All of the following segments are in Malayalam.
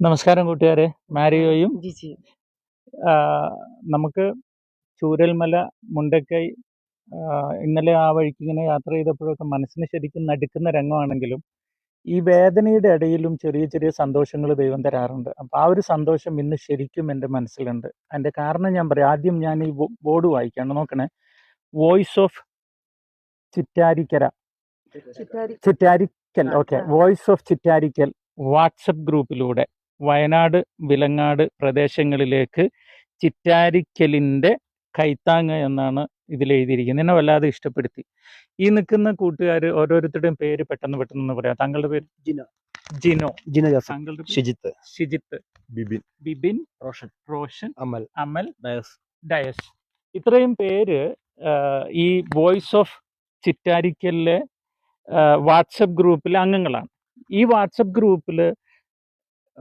നമസ്കാരം കൂട്ടുകാരെ. മാരിയോയും നമുക്ക് ചൂരൽമല മുണ്ടക്കൈ ഇന്നലെ ആ വഴിക്ക് ഇങ്ങനെ യാത്ര ചെയ്തപ്പോഴൊക്കെ മനസ്സിന് ശരിക്കും നടുക്കുന്ന രംഗമാണെങ്കിലും ഈ വേദനയുടെ ഇടയിലും ചെറിയ ചെറിയ സന്തോഷങ്ങൾ ദൈവം തരാറുണ്ട്. അപ്പൊ ആ ഒരു സന്തോഷം ഇന്ന് ശരിക്കും എന്റെ മനസ്സിലുണ്ട്. അതിന്റെ കാരണം ഞാൻ പറയാം. ആദ്യം ഞാൻ ഈ ബോർഡ് വായിക്കാണ്. നോക്കണേ. Voice of Chittarikkara. Chittari Chittarikkal. Okay. Voice of Chittarikkal WhatsApp ഗ്രൂപ്പിലൂടെ. Wayanad Vilangad പ്രദേശങ്ങളിലേക്ക് ചിറ്റാരിക്കലിന്റെ കൈത്താങ് എന്നാണ് ഇതിൽ എഴുതിയിരിക്കുന്നത്. എന്നെ വല്ലാതെ ഇഷ്ടപ്പെടുത്തി. ഈ നിൽക്കുന്ന കൂട്ടുകാർ ഓരോരുത്തരുടെയും പേര് പെട്ടെന്ന് പെട്ടെന്ന് പറയാം. താങ്കളുടെ പേര്? ജിനോ. ജിനോ. ജിനോ താങ്കളുടെ ഷിജിത്ത്. ഷിജിത്ത്. ബിബിൻ. ബിബിൻ. റോഷൻ. റോഷൻ. അമൽ. അമൽ. ഡയസ്. ഡയസ്. ഇത്രയും പേര് ഈ വോയിസ് ഓഫ് ചിറ്റാരിക്കലിലെ വാട്സപ്പ് ഗ്രൂപ്പിലെ അംഗങ്ങളാണ്. ഈ വാട്സപ്പ് ഗ്രൂപ്പിൽ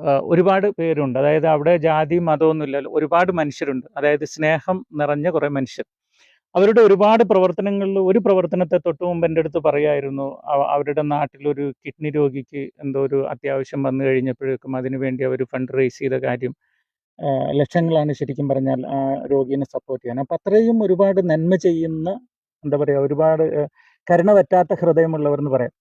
ഒരുപാട് പേരുണ്ട്. അതായത് അവിടെ ജാതി മതമൊന്നുമില്ലല്ലോ ഒരുപാട് മനുഷ്യരുണ്ട്. അതായത് സ്നേഹം നിറഞ്ഞ കുറേ മനുഷ്യർ. അവരുടെ ഒരുപാട് പ്രവർത്തനങ്ങളിൽ ഒരു പ്രവർത്തനത്തെ തൊട്ട് മുമ്പ് എന്റെ അടുത്ത് പറയായിരുന്നു. അവ- അവരുടെ നാട്ടിലൊരു കിഡ്നി രോഗിക്ക് എന്തോ ഒരു അത്യാവശ്യം വന്നു കഴിഞ്ഞപ്പോഴേക്കും അതിനു വേണ്ടി അവർ ഫണ്ട് റേസ് ചെയ്ത കാര്യം ലക്ഷങ്ങളാണ് ശരിക്കും പറഞ്ഞാൽ ആ രോഗിയെ സപ്പോർട്ട് ചെയ്യാൻ. അപ്പം അത്രയും ഒരുപാട് നന്മ ചെയ്യുന്ന എന്താ പറയുക ഒരുപാട് കരുണ പറ്റാത്ത ഹൃദയമുള്ളവർ എന്ന് പറയാം.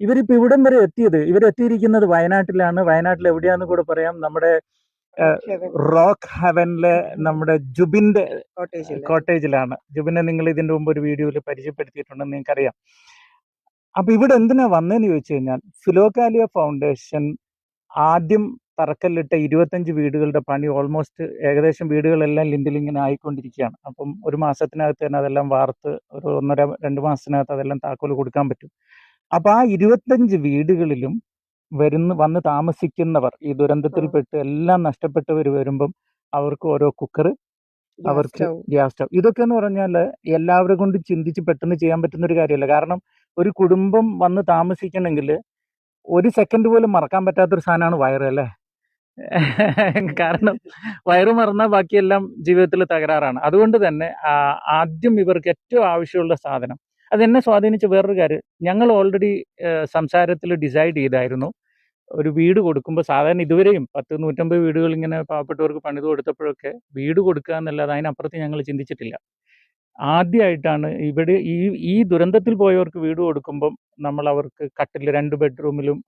ഇവരിപ്പോൾ ഇവിടം വരെ എത്തിയത് ഇവരെത്തിയിരിക്കുന്നത് വയനാട്ടിലാണ്. വയനാട്ടിൽ എവിടെയാന്ന് കൂടെ പറയാം. നമ്മുടെ റോക്ക് ഹെവനിലെ നമ്മുടെ ജുബിന്റെ കോട്ടേജിലാണ്. ജുബിനെ നിങ്ങൾ ഇതിന്റെ മുമ്പ് ഒരു വീഡിയോയിൽ പരിചയപ്പെടുത്തിയിട്ടുണ്ടെന്ന് നിങ്ങൾക്കറിയാം. അപ്പൊ ഇവിടെ എന്തിനാ വന്നതെന്ന് ചോദിച്ചു കഴിഞ്ഞാൽ ഫിലോകാലിയ ഫൗണ്ടേഷൻ ആദ്യം തറക്കല്ലിട്ട ഇരുപത്തഞ്ച് വീടുകളുടെ പണി ഓൾമോസ്റ്റ് ഏകദേശം വീടുകളെല്ലാം ലിൻഡിൽ ഇങ്ങനെ ആയിക്കൊണ്ടിരിക്കുകയാണ്. അപ്പം ഒരു മാസത്തിനകത്ത് തന്നെ അതെല്ലാം വാർത്ത് ഒരു ഒന്നര രണ്ട് മാസത്തിനകത്ത് അതെല്ലാം താക്കോൽ കൊടുക്കാൻ പറ്റും. അപ്പൊ ആ ഇരുപത്തഞ്ച് വീടുകളിലും വരുന്ന വന്ന് താമസിക്കുന്നവർ ഈ ദുരന്തത്തിൽപ്പെട്ട് എല്ലാം നഷ്ടപ്പെട്ടവർ വരുമ്പം അവർക്ക് ഓരോ കുക്കർ അവർക്ക് ഗ്യാസ് സ്റ്റവ് ഇതൊക്കെ എന്ന് പറഞ്ഞാൽ എല്ലാവരും കൊണ്ട് ചിന്തിച്ച് പെട്ടെന്ന് ചെയ്യാൻ പറ്റുന്ന ഒരു കാര്യമല്ല. കാരണം ഒരു കുടുംബം വന്ന് താമസിക്കണമെങ്കിൽ ഒരു സെക്കൻഡ് പോലും മറക്കാൻ പറ്റാത്തൊരു സാധനമാണ് വയറ് അല്ലേ? കാരണം വയറ് മറന്നാൽ ബാക്കിയെല്ലാം ജീവിതത്തിൽ തകരാറാണ്. അതുകൊണ്ട് തന്നെ ആദ്യം ഇവർക്ക് ഏറ്റവും ആവശ്യമുള്ള സാധനം അത് എന്നെ സ്വാധീനിച്ച വേറൊരു കാര്യം. ഞങ്ങൾ ഓൾറെഡി സംസാരത്തിൽ ഡിസൈഡ് ചെയ്തായിരുന്നു. ഒരു വീട് കൊടുക്കുമ്പോൾ സാധാരണ ഇതുവരെയും പത്ത് നൂറ്റമ്പത് വീടുകൾ ഇങ്ങനെ പാവപ്പെട്ടവർക്ക് പണിത് കൊടുത്തപ്പോഴൊക്കെ വീട് കൊടുക്കുക എന്നല്ലാതെ അതിനപ്പുറത്ത് ഞങ്ങൾ ചിന്തിച്ചിട്ടില്ല. ആദ്യമായിട്ടാണ് ഇവിടെ ഈ ഈ ദുരന്തത്തിൽ പോയവർക്ക് വീട് കൊടുക്കുമ്പം നമ്മൾ അവർക്ക് കട്ടിൽ രണ്ട് ബെഡ്റൂമിലും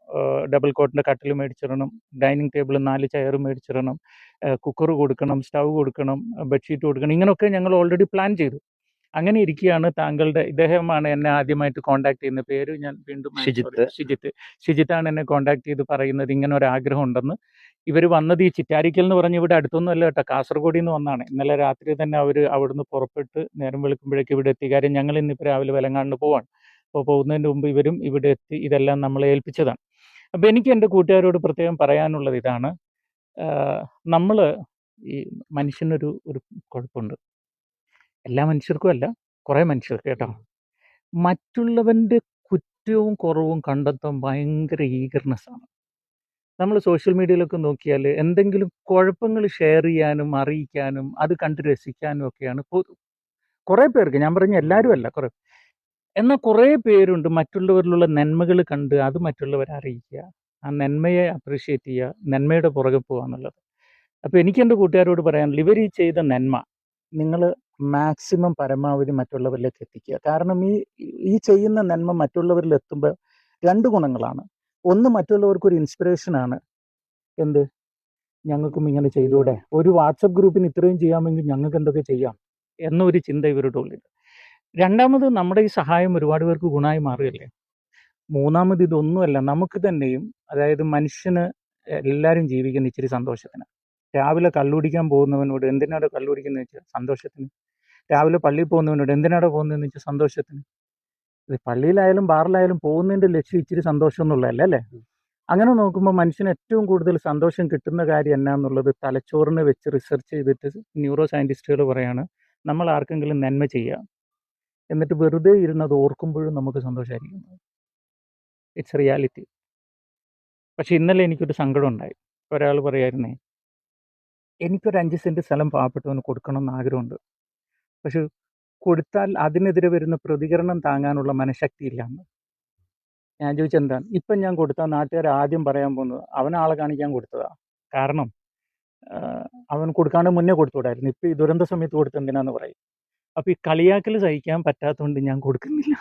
ഡബിൾ കോട്ടിന്റെ കട്ടിൽ മേടിച്ചിടണം ഡൈനിങ് ടേബിൾ നാല് ചെയർ മേടിച്ചിടണം കുക്കർ കൊടുക്കണം സ്റ്റൗ കൊടുക്കണം ബെഡ്ഷീറ്റ് കൊടുക്കണം ഇങ്ങനെയൊക്കെ ഞങ്ങൾ ഓൾറെഡി പ്ലാൻ ചെയ്തു. അങ്ങനെ ഇരിക്കുകയാണ് താങ്കളുടെ ഇദ്ദേഹമാണ് എന്നെ ആദ്യമായിട്ട് കോൺടാക്ട് ചെയ്യുന്ന പേര് ഞാൻ വീണ്ടും ഷിജിത്ത്. ഷിജിത്ത് ഷിജിത്താണ് എന്നെ കോൺടാക്ട് ചെയ്ത് പറയുന്നത്. ഇങ്ങനെ ഒരു ആഗ്രഹം ഉണ്ടെന്ന്. ഇവർ വന്നത് ഈ ചിറ്റാരിക്കൽ എന്ന് പറഞ്ഞ് ഇവിടെ അടുത്തൊന്നും അല്ല കേട്ടോ. കാസർഗോഡിൽ നിന്ന് വന്നാണ്. ഇന്നലെ രാത്രി തന്നെ അവർ അവിടുന്ന് പുറപ്പെട്ട് നേരം വെളുക്കുമ്പോഴേക്ക് ഇവിടെ എത്തി. കാര്യം ഞങ്ങൾ ഇന്നിപ്പോൾ രാവിലെ വിലങ്ങാണ്ട് പോവാണ്. അപ്പോൾ പോകുന്നതിന് മുമ്പ് ഇവരും ഇവിടെ എത്തി ഇതെല്ലാം നമ്മളെ ഏൽപ്പിച്ചതാണ്. അപ്പോൾ എനിക്ക് എന്റെ കൂട്ടുകാരോട് പ്രത്യേകം പറയാനുള്ളത് ഇതാണ്. നമ്മൾ ഈ മനുഷ്യനൊരു ഒരു കുഴപ്പമുണ്ട്. എല്ലാ മനുഷ്യർക്കും അല്ല കുറേ മനുഷ്യർക്ക് കേട്ടോ. മറ്റുള്ളവന്റെ കുറ്റവും കുറവും കണ്ടെത്താൻ ഭയങ്കര ഈഗർനെസ് ആണ്. നമ്മൾ സോഷ്യൽ മീഡിയയിലൊക്കെ നോക്കിയാൽ എന്തെങ്കിലും കുഴപ്പങ്ങൾ ഷെയർ ചെയ്യാനും അറിയിക്കാനും അത് കണ്ട് രസിക്കാനും ഒക്കെയാണ് പൊതു കുറേ പേർക്ക് ഞാൻ പറഞ്ഞ എല്ലാവരും അല്ല കുറേ. എന്നാൽ കുറേ പേരുണ്ട് മറ്റുള്ളവരിലുള്ള നന്മകൾ കണ്ട് അത് മറ്റുള്ളവരെ അറിയിക്കുക ആ നന്മയെ അപ്രീഷിയേറ്റ് ചെയ്യുക നന്മയുടെ പുറകെ പോകുക എന്നുള്ളത്. അപ്പോൾ എനിക്ക് എന്റെ കൂട്ടുകാരോട് പറയാനുള്ളത് ഇവർ ഈ ചെയ്ത നന്മ നിങ്ങൾ മാക്സിമം പരമാവധി മറ്റുള്ളവരിലേക്ക് എത്തിക്കുക. കാരണം ഈ ഈ ചെയ്യുന്ന നന്മ മറ്റുള്ളവരിൽ എത്തുമ്പോൾ രണ്ട് ഗുണങ്ങളാണ്. ഒന്ന് മറ്റുള്ളവർക്കൊരു ഇൻസ്പിറേഷൻ ആണ്. എന്ത്? ഞങ്ങൾക്കും ഇങ്ങനെ ചെയ്തൂടെ. ഒരു വാട്സപ്പ് ഗ്രൂപ്പിന് ഇത്രയും ചെയ്യാമെങ്കിൽ ഞങ്ങൾക്ക് എന്തൊക്കെ ചെയ്യാം? എന്നൊരു ചിന്ത ഇവരുടെ ഉള്ളിൽ രണ്ടാമത് നമ്മുടെ ഈ സഹായം ഒരുപാട് പേർക്ക് ഗുണമായി മാറുകയല്ലേ? മൂന്നാമത് ഇതൊന്നുമല്ല നമുക്ക് തന്നെയും അതായത് മനുഷ്യന് എല്ലാവരും ജീവിക്കുന്ന ഇച്ചിരി സന്തോഷത്തിന്. രാവിലെ കള്ളുടിക്കാൻ പോകുന്നവനോട് എന്തിനാണ് കള്ളുടിക്കുന്നത് വെച്ചാൽ സന്തോഷത്തിന്. രാവിലെ പള്ളിയിൽ പോകുന്നവനോട് എന്തിനാണ് പോകുന്നതെന്ന് വെച്ചാൽ സന്തോഷത്തിന്. ഇത് പള്ളിയിലായാലും ബാറിലായാലും പോകുന്നതിന്റെ ലക്ഷ്യം ഇച്ചിരി സന്തോഷം എന്നുള്ളതല്ല അല്ലേ അങ്ങനെ നോക്കുമ്പോൾ മനുഷ്യന് ഏറ്റവും കൂടുതൽ സന്തോഷം കിട്ടുന്ന കാര്യം എന്നാന്നുള്ളത് തലച്ചോറിന് വെച്ച് റിസർച്ച് ചെയ്തിട്ട് ന്യൂറോ സയന്റിസ്റ്റുകൾ പറയാണ് നമ്മൾ ആർക്കെങ്കിലും നന്മ ചെയ്യുക എന്നിട്ട് വെറുതെ ഇരുന്നത് ഓർക്കുമ്പോഴും നമുക്ക് സന്തോഷമായിരിക്കും ഇറ്റ്സ് റിയാലിറ്റി പക്ഷെ ഇന്നലെ എനിക്കൊരു സങ്കടം ഉണ്ടായി. ഒരാൾ പറയായിരുന്നേ എനിക്കൊരു അഞ്ച് സെന്റ് സ്ഥലം പാവപ്പെട്ടവന് കൊടുക്കണം എന്ന് ആഗ്രഹമുണ്ട്. പക്ഷെ കൊടുത്താൽ അതിനെതിരെ വരുന്ന പ്രതികരണം താങ്ങാനുള്ള മനഃശക്തി ഞാൻ ചോദിച്ചെന്താണ്? ഇപ്പം ഞാൻ കൊടുത്ത നാട്ടുകാർ ആദ്യം പറയാൻ പോകുന്നത് അവൻ ആളെ കാണിക്കാൻ കൊടുത്തതാ. കാരണം അവൻ കൊടുക്കാണ്ട് മുന്നേ കൊടുത്തുകൂടായിരുന്നു ഇപ്പം ഈ ദുരന്ത സമയത്ത് കൊടുത്തെന്തിനാന്ന് പറയും? അപ്പോൾ ഈ കളിയാക്കൽ സഹിക്കാൻ പറ്റാത്തതുകൊണ്ട് ഞാൻ കൊടുക്കുന്നില്ല.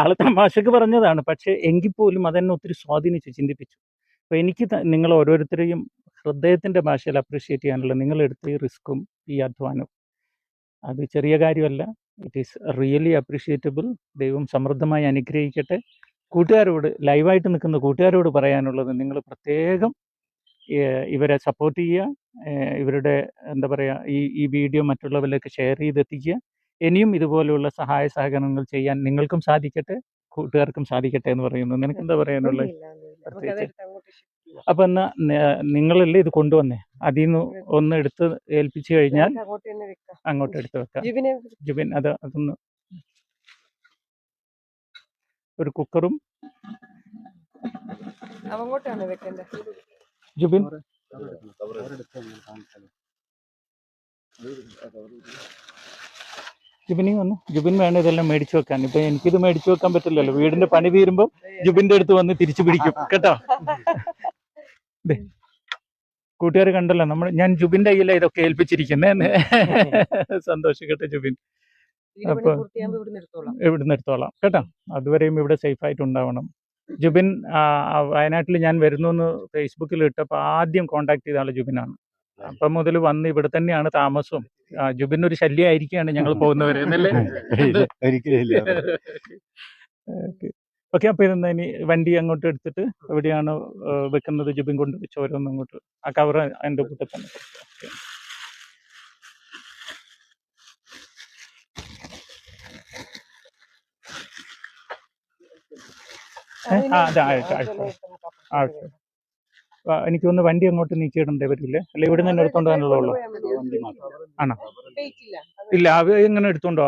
ആൾ തമാശക്ക് പറഞ്ഞതാണ്. പക്ഷേ എങ്കിൽ പോലും അതെന്നെ ഒത്തിരി സ്വാധീനിച്ചു ചിന്തിപ്പിച്ചു. അപ്പോൾ എനിക്ക് നിങ്ങൾ ഓരോരുത്തരെയും ഹൃദയത്തിന്റെ ഭാഷയിൽ അപ്രീഷിയേറ്റ് ചെയ്യാനുള്ള നിങ്ങളെടുത്ത ഈ റിസ്ക്കും ഈ അധ്വാനവും അത് ചെറിയ കാര്യമല്ല. ഇറ്റ് ഈസ് റിയലി അപ്രീഷിയേറ്റബിൾ ദൈവം സമൃദ്ധമായി അനുഗ്രഹിക്കട്ടെ. കൂട്ടുകാരോട് ലൈവായിട്ട് നിൽക്കുന്ന കൂട്ടുകാരോട് പറയാനുള്ളത് നിങ്ങൾ പ്രത്യേകം ഇവരെ സപ്പോർട്ട് ചെയ്യുക. ഇവരുടെ എന്താ പറയുക ഈ ഈ വീഡിയോ മറ്റുള്ളവരിലേക്ക് ഷെയർ ചെയ്തെത്തിക്കുക. ഇനിയും ഇതുപോലെയുള്ള സഹായ സഹകരണങ്ങൾ ചെയ്യാൻ നിങ്ങൾക്കും സാധിക്കട്ടെ. കൂട്ടുകാർക്കും സാധിക്കട്ടെ എന്ന് പറയുന്നു. നിനക്ക് എന്താ പറയാനുള്ളത്? പ്രത്യേകിച്ച് അപ്പം എന്നാ നിങ്ങളല്ലേ ഇത് കൊണ്ടുവന്നേ? അതിൽ നിന്ന് ഒന്ന് എടുത്ത് ഏൽപ്പിച്ചു കഴിഞ്ഞാൽ അങ്ങോട്ട് എടുത്ത് വെക്കാം. ജുബിൻ അത് അതൊന്ന് ഒരു കുക്കറും ജുബിൻ. ജുബിനി വന്ന്. ജുബിൻ വേണം ഇതെല്ലാം മേടിച്ചു വെക്കാൻ. ഇപ്പൊ എനിക്കിത് മേടിച്ചു വെക്കാൻ പറ്റില്ലല്ലോ. വീടിന്റെ പണി തീരുമ്പോൾ ജുബിന്റെ അടുത്ത് വന്ന് തിരിച്ചു പിടിക്കും. കേട്ടോ? കൂട്ടുകാർ കണ്ടല്ലോ നമ്മൾ ഞാൻ ജുബിന്റെ കയ്യിലാണ് ഇതൊക്കെ ഏൽപ്പിച്ചിരിക്കുന്നേ. സന്തോഷം കേട്ടോ ജുബിൻ. അപ്പൊ- ഇവിടെ ഇവിടുന്ന് എടുത്തോളാം. കേട്ടോ? അതുവരെയും ഇവിടെ സേഫ് ആയിട്ട് ഉണ്ടാവണം ജുബിൻ വയനാട്ടിൽ ഞാൻ വരുന്നു എന്ന് ഫേസ്ബുക്കിൽ ഇട്ടപ്പോൾ ആദ്യം കോണ്ടാക്ട് ചെയ്ത ആൾ ജുബിനാണ്. അപ്പം മുതൽ വന്ന് ഇവിടെ തന്നെയാണ് താമസവും ജുബിൻ ഒരു ശല്യമായിരിക്കുകയാണ് ഞങ്ങൾ പോകുന്നവരെ. എന്നല്ലേ ഓക്കെ അപ്പൊ ഇതെന്താ ഇനി വണ്ടി അങ്ങോട്ട് എടുത്തിട്ട് എവിടെയാണ് വെക്കുന്നത് ജുബിൻ കൊണ്ട് വെച്ച് ഓരോന്നും അങ്ങോട്ട് ആ കവർ എന്റെ കൂട്ടത്തിൽ തന്നെ Okay. ഏ? ആ, അതാ, ആയിട്ട്, ആയിട്ട്. ആയിട്ട്. എനിക്ക് ഒന്ന് വണ്ടി അങ്ങോട്ട് നീക്കിയിടണ്ടേ പറ്റില്ലേ അല്ല ഇവിടെ നിന്ന് എടുത്തോണ്ട് പോകാനുള്ളൂ ആണോ? ഇല്ല അത് ഇങ്ങനെ എടുത്തോണ്ട്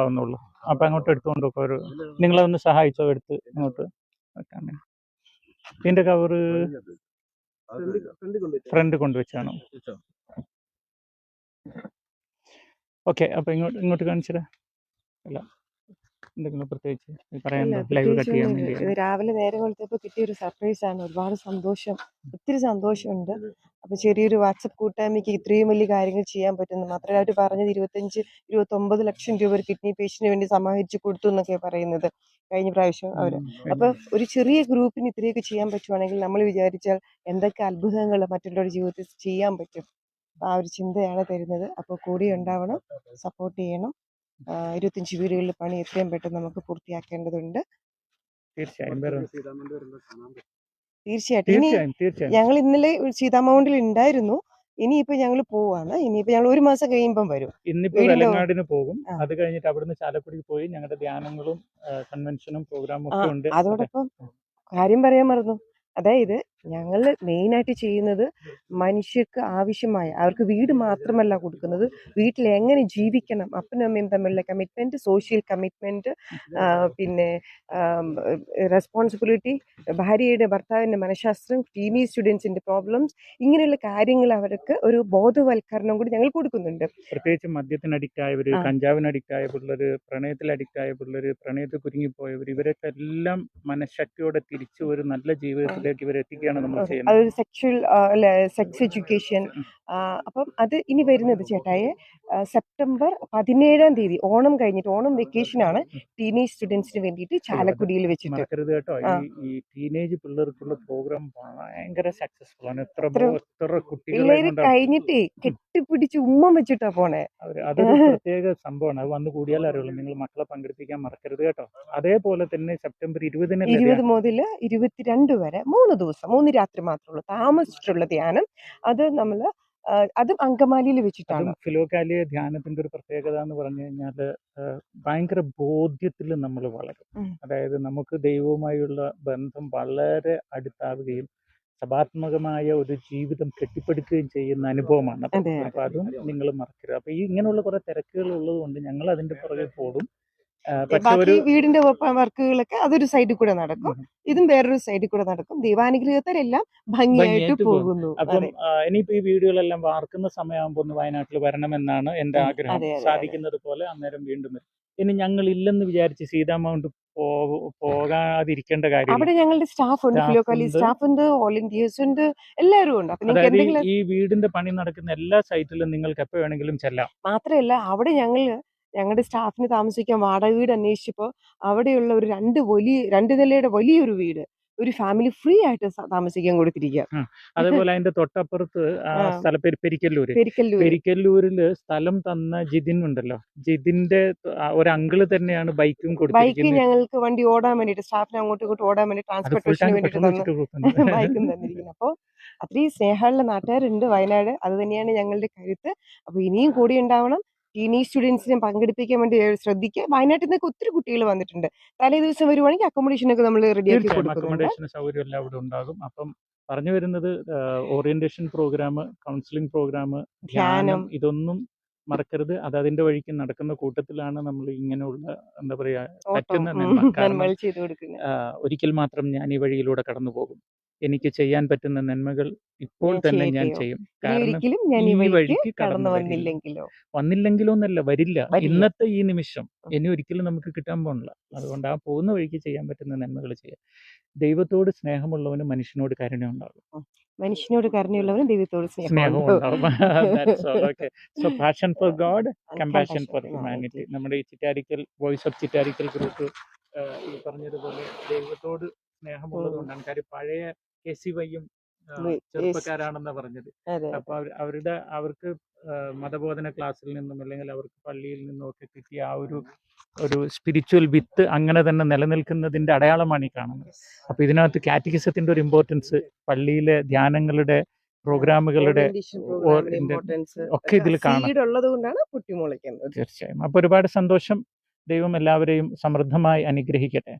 അപ്പൊ അങ്ങോട്ട് എടുത്തുകൊണ്ട് പോക്കോ ഒരു നിങ്ങളതൊന്ന് സഹായിച്ചോ എടുത്ത് ഇങ്ങോട്ട് വെക്കാൻ. ഇതിന്റെ കവറ് ഫ്രണ്ട് കൊണ്ടുവച്ചാണോ ഓക്കെ അപ്പൊ ഇങ്ങോട്ട് ഇങ്ങോട്ട് കാണിച്ചത് അല്ല. എന്തെങ്കിലും പ്രത്യേകിച്ച് പറയാനുണ്ടോ? ലൈവ് കട്ട് ചെയ്യാൻ വേണ്ടി ഇത് രാവിലെ നേരെ വെളുത്തപ്പോ കിട്ടിയ ഒരു സർപ്രൈസ് ആണ്. ഒരുപാട് സന്തോഷം. ഒത്തിരി സന്തോഷമുണ്ട്. അപ്പൊ ചെറിയൊരു വാട്സപ്പ് കൂട്ടായ്മയ്ക്ക് ഇത്രയും വലിയ കാര്യങ്ങൾ ചെയ്യാൻ പറ്റുന്നു. മാത്രമല്ല അവർ പറഞ്ഞത് ഇരുപത്തഞ്ച് ഇരുപത്തൊമ്പത് ലക്ഷം രൂപ ഒരു കിഡ്നി പേഷ്യന്റിന് വേണ്ടി സമാഹരിച്ചു കൊടുത്തു എന്നൊക്കെ പറയുന്നത്. കഴിഞ്ഞ പ്രാവശ്യം അവർ. അപ്പൊ ഒരു ചെറിയ ഗ്രൂപ്പിന് ഇത്രയൊക്കെ ചെയ്യാൻ പറ്റുവാണെങ്കിൽ നമ്മൾ വിചാരിച്ചാൽ എന്തൊക്കെ അത്ഭുതങ്ങൾ മറ്റുള്ളവരുടെ ജീവിതത്തിൽ ചെയ്യാൻ പറ്റും. ആ ഒരു ചിന്തയാണ് തരുന്നത്. അപ്പോൾ കൂടി ഉണ്ടാവണം. സപ്പോർട്ട് ചെയ്യണം. ഇരുപത്തഞ്ച് വീടുകളിൽ പണി എത്രയും പെട്ടെന്ന് നമുക്ക് പൂർത്തിയാക്കേണ്ടതുണ്ട്. തീർച്ചയായിട്ടും. ഇനി തീർച്ചയായും തീർച്ചയായും. ഞങ്ങൾ ഇന്നലെ സീതാമൗണ്ടിൽ ഉണ്ടായിരുന്നു ഇനിയിപ്പോ ഞങ്ങൾ പോവാണ്. ഇനിയിപ്പോ ഞങ്ങൾ ഒരു മാസം കഴിയുമ്പം വരും. ഇന്നിപ്പോ വെലങ്ങാടിന് പോകും. അത് കഴിഞ്ഞിട്ട് അവിടുന്ന് ചാലക്കുടിക്ക് പോയി ഞങ്ങളുടെ ധ്യാനങ്ങളും കൺവെൻഷനും പ്രോഗ്രാമും ഒക്കെ ഉണ്ട്. അതെ. അതോടൊപ്പം കാര്യം പറയാൻ മറന്നു. അതായത് ഞങ്ങൾ മെയിനായിട്ട് ചെയ്യുന്നത് മനുഷ്യർക്ക് ആവശ്യമായ അവർക്ക് വീട് മാത്രമല്ല കൊടുക്കുന്നത് വീട്ടിൽ എങ്ങനെ ജീവിക്കണം അപ്പനും അമ്മയും തമ്മിലുള്ള കമ്മിറ്റ്മെന്റ് സോഷ്യൽ കമ്മിറ്റ്മെന്റ് പിന്നെ റെസ്പോൺസിബിലിറ്റി ഭാര്യയുടെ ഭർത്താവിന്റെ മനഃശാസ്ത്രം ടീമി സ്റ്റുഡൻസിന്റെ പ്രോബ്ലംസ് ഇങ്ങനെയുള്ള കാര്യങ്ങൾ അവർക്ക് ഒരു ബോധവൽക്കരണം കൂടി ഞങ്ങൾ കൊടുക്കുന്നുണ്ട് പ്രത്യേകിച്ച് മദ്യത്തിന് അഡിക്റ്റ് ആയവർ. കഞ്ചാവിന് അഡിക്റ്റ് ആയ പിള്ളേര് പ്രണയത്തിൽ അഡിക്റ്റ് ആയ പിള്ളേര് പ്രണയത്തിൽ കുരുങ്ങിപ്പോയവർ ഇവരൊക്കെ എല്ലാം മനഃശക്തിയോടെ തിരിച്ചു ഒരു നല്ല ജീവിതത്തിലേക്ക് ഇവരെത്തിക്കുക നമ്മൾ ചെയ്യുന്നത്. അതൊരു സെക്ഷൽ സെക്സ് എഡ്യൂക്കേഷൻ അപ്പം അത് ഇനി വരുന്നത് ചേട്ടായെ സെപ്റ്റംബർ പതിനേഴാം തീയതി. ഓണം കഴിഞ്ഞിട്ട് ഓണം വെക്കേഷൻ ആണ് ടീനേജ് സ്റ്റുഡൻസിന് വേണ്ടിയിട്ട് ചാലക്കുടിയിൽ വെച്ചിട്ട്. കേട്ടോ. ഈ ടീനേജ് പിള്ളേർക്കുള്ള പ്രോഗ്രാം ഭയങ്കര സക്സസ്ഫുൾ ആണ്. എത്ര എത്ര- പിള്ളേര് കഴിഞ്ഞിട്ട് കെട്ടിപ്പിടിച്ച് ഉമ്മ വെച്ചിട്ടാ പോണേ. അതൊരു പ്രത്യേക സംഭവമാണ്. അത് വന്ന് കൂടിയാലേ അറിയുള്ളൂ. നിങ്ങൾ മക്കളെ പങ്കെടുപ്പിക്കാൻ മറക്കരുത് കേട്ടോ. അതേപോലെ തന്നെ സെപ്റ്റംബർ ഇരുപതിന് ഇരുപത് മുതൽ ഇരുപത്തിരണ്ട് വരെ മൂന്ന് ദിവസം മൂന്ന് രാത്രി മാത്രമേ താമസിച്ചിട്ടുള്ള ധ്യാനം. അത് നമ്മൾ അതും അങ്കമാലിയിൽ വെച്ചിട്ടാണ്. ഫിലോകാലിയ ധ്യാനത്തിന്റെ ഒരു പ്രത്യേകത എന്ന് പറഞ്ഞു കഴിഞ്ഞാൽ ഭയങ്കര ബോധ്യത്തിൽ നമ്മൾ വളരും. അതായത് നമുക്ക് ദൈവവുമായുള്ള ബന്ധം വളരെ അടുത്താവുകയും സഭാത്മകമായ ഒരു ജീവിതം കെട്ടിപ്പടുക്കുകയും ചെയ്യുന്ന അനുഭവമാണ്. അപ്പൊ അതും. നിങ്ങൾ മറക്കരുത്. അപ്പൊ ഈ ഇങ്ങനെയുള്ള കുറെ തിരക്കുകൾ ഉള്ളത് കൊണ്ട് ഞങ്ങൾ അതിന്റെ പുറകെ പക്ഷെ ബാക്കി വീടിന്റെ വർക്കുകളൊക്കെ അതൊരു സൈഡിൽ കൂടെ നടക്കും. ഇതും വേറൊരു സൈഡിൽ കൂടെ നടക്കും. ദൈവാനുഗ്രഹത്തിലെല്ലാം ഭംഗിയായിട്ട് ഭംഗിയായിട്ട് പോകും. പോകുന്നു. അപ്പം ഇനിയിപ്പോ ഈ വീടുകളെല്ലാം വാർക്കുന്ന സമയമാകുമ്പോൾ ഒന്ന് വയനാട്ടിൽ വരണമെന്നാണ് എന്റെ ആഗ്രഹം. സാധിക്കുന്നത് പോലെ അന്നേരം വീണ്ടും ഇനി ഞങ്ങൾ ഇല്ലെന്ന് വിചാരിച്ച് സീതാമൗണ്ട് പോകാതിരിക്കേണ്ട കാര്യം അവിടെ ഞങ്ങളുടെ സ്റ്റാഫ് ഉണ്ട്. ഫിലോക്കാലി. സ്റ്റാഫ് ഉണ്ട് വോളണ്ടിയേഴ്സ് ഉണ്ട് എല്ലാവരും ഉണ്ട്. അപ്പൊ ഈ വീടിന്റെ പണി നടക്കുന്ന എല്ലാ സൈറ്റിലും നിങ്ങൾക്ക് എപ്പോ വേണമെങ്കിലും ചെല്ലാം. മാത്രമല്ല അവിടെ ഞങ്ങൾ ഞങ്ങളുടെ സ്റ്റാഫിന് താമസിക്കാൻ വാടക വീട് അന്വേഷിച്ചപ്പോൾ അവിടെയുള്ള ഒരു രണ്ട് വലിയ രണ്ട് നിലയുടെ വലിയൊരു വീട് ഒരു ഫാമിലി ഫ്രീ ആയിട്ട് താമസിക്കാൻ കൊടുത്തിരിക്കുക അതേപോലെ അതിന്റെ തൊട്ടപ്പുറത്ത്. സ്ഥലപ്പേര് പെരിക്കല്ലൂര്. പെരിക്കല്ലൂരിൽ സ്ഥലം തന്ന ജിതിൻ ഉണ്ടല്ലോ. ജിതിന്റെ ഒരു അങ്കിൾ തന്നെയാണ് ബൈക്കും ബൈക്ക് ഞങ്ങൾക്ക് വണ്ടി ഓടാൻ വേണ്ടിട്ട് സ്റ്റാഫിന് അങ്ങോട്ടും ഇങ്ങോട്ടും ഓടാൻ വേണ്ടി ട്രാൻസ്പോർട്ടേഷന് വേണ്ടിട്ട് ബൈക്കും തന്നിരിക്കുന്നത് അപ്പോൾ അത്രയും സ്നേഹമുള്ള നാട്ടുകാരുണ്ട് വയനാട്. അത് തന്നെയാണ് ഞങ്ങളുടെ കരുത്ത്. അപ്പൊ ഇനിയും കൂടി ഉണ്ടാവണം. ടീനേജ് സ്റ്റുഡൻസിനെ പങ്കെടുപ്പിക്കാൻ വേണ്ടി ശ്രദ്ധിക്കുക. വയനാട്ടിൽ നിന്നൊക്കെ ഒത്തിരി കുട്ടികൾ വന്നിട്ടുണ്ട്. തലേ ദിവസം വരുവാണെങ്കിൽ അക്കോമഡേഷൻ ഒക്കെ നമ്മൾ റെഡിയാക്കി തീർച്ചയായും കൊടുക്കുന്നുണ്ട്. അക്കോമഡേഷൻ സൗകര്യം എല്ലാം അവിടെ ഉണ്ടാകും. അപ്പം പറഞ്ഞു വരുന്നത് ഓറിയന്റേഷൻ പ്രോഗ്രാം കൗൺസിലിംഗ് പ്രോഗ്രാം ധ്യാനം ഇതൊന്നും മറക്കരുത്. അത് അതിന്റെ വഴിക്ക് നടക്കുന്ന കൂട്ടത്തിലാണ് നമ്മൾ ഇങ്ങനെയുള്ള എന്താ പറയാ പറ്റുന്ന ഒരിക്കൽ മാത്രം ഞാൻ ഈ വഴിയിലൂടെ കടന്നു പോകും എനിക്ക് ചെയ്യാൻ പറ്റുന്ന നന്മകൾ ഇപ്പോൾ തന്നെ ഞാൻ? ചെയ്യും. കാരണം ഈ വഴിക്ക് കടന്നു. വന്നില്ലെങ്കിലോ? വന്നില്ലെങ്കിലോ എന്നല്ല വരില്ല. ഇന്നത്തെ ഈ നിമിഷം. ഇനി ഒരിക്കലും നമുക്ക് കിട്ടാൻ പോണില്ല. അതുകൊണ്ട് ആ പോകുന്ന വഴിക്ക് ചെയ്യാൻ പറ്റുന്ന നന്മകൾ ചെയ്യാം. ദൈവത്തോട് സ്നേഹമുള്ളവനും മനുഷ്യനോട് കരുണ ഉണ്ടാകും മനുഷ്യനോട് കരുണയുള്ളവരും ദൈവത്തോട് സ്നേഹം all. For compassion for Compassion, humanity. നമ്മുടെ ഈ Chittarikkal voice of Chittarikkal group ഈ പറഞ്ഞതുപോലെ ദൈവത്തോട് സ്നേഹമുള്ളതുകൊണ്ടാണ്. കൊണ്ടാണ് കാര്യം പഴയ കെ സി വൈയും. ചെറുപ്പക്കാരാണെന്നാ പറഞ്ഞത്. അപ്പൊ അവരുടെ അവർക്ക് മതബോധന ക്ലാസ്സിൽ നിന്നും അല്ലെങ്കിൽ അവർക്ക് പള്ളിയിൽ നിന്നും ഒക്കെ കിട്ടിയ ആ ഒരു ഒരു സ്പിരിച്വൽ വിത്ത് അങ്ങനെ തന്നെ നിലനിൽക്കുന്നതിന്റെ അടയാളമാണ് ഈ കാണുന്നത്. അപ്പൊ ഇതിനകത്ത് കാറ്റഗിസത്തിന്റെ ഒരു ഇമ്പോർട്ടൻസ് പള്ളിയിലെ ധ്യാനങ്ങളുടെ പ്രോഗ്രാമുകളുടെ ഒക്കെ ഇതിൽ കാണാം. തീർച്ചയായും. അപ്പൊ ഒരുപാട് സന്തോഷം. ദൈവം എല്ലാവരെയും സമൃദ്ധമായി അനുഗ്രഹിക്കട്ടെ.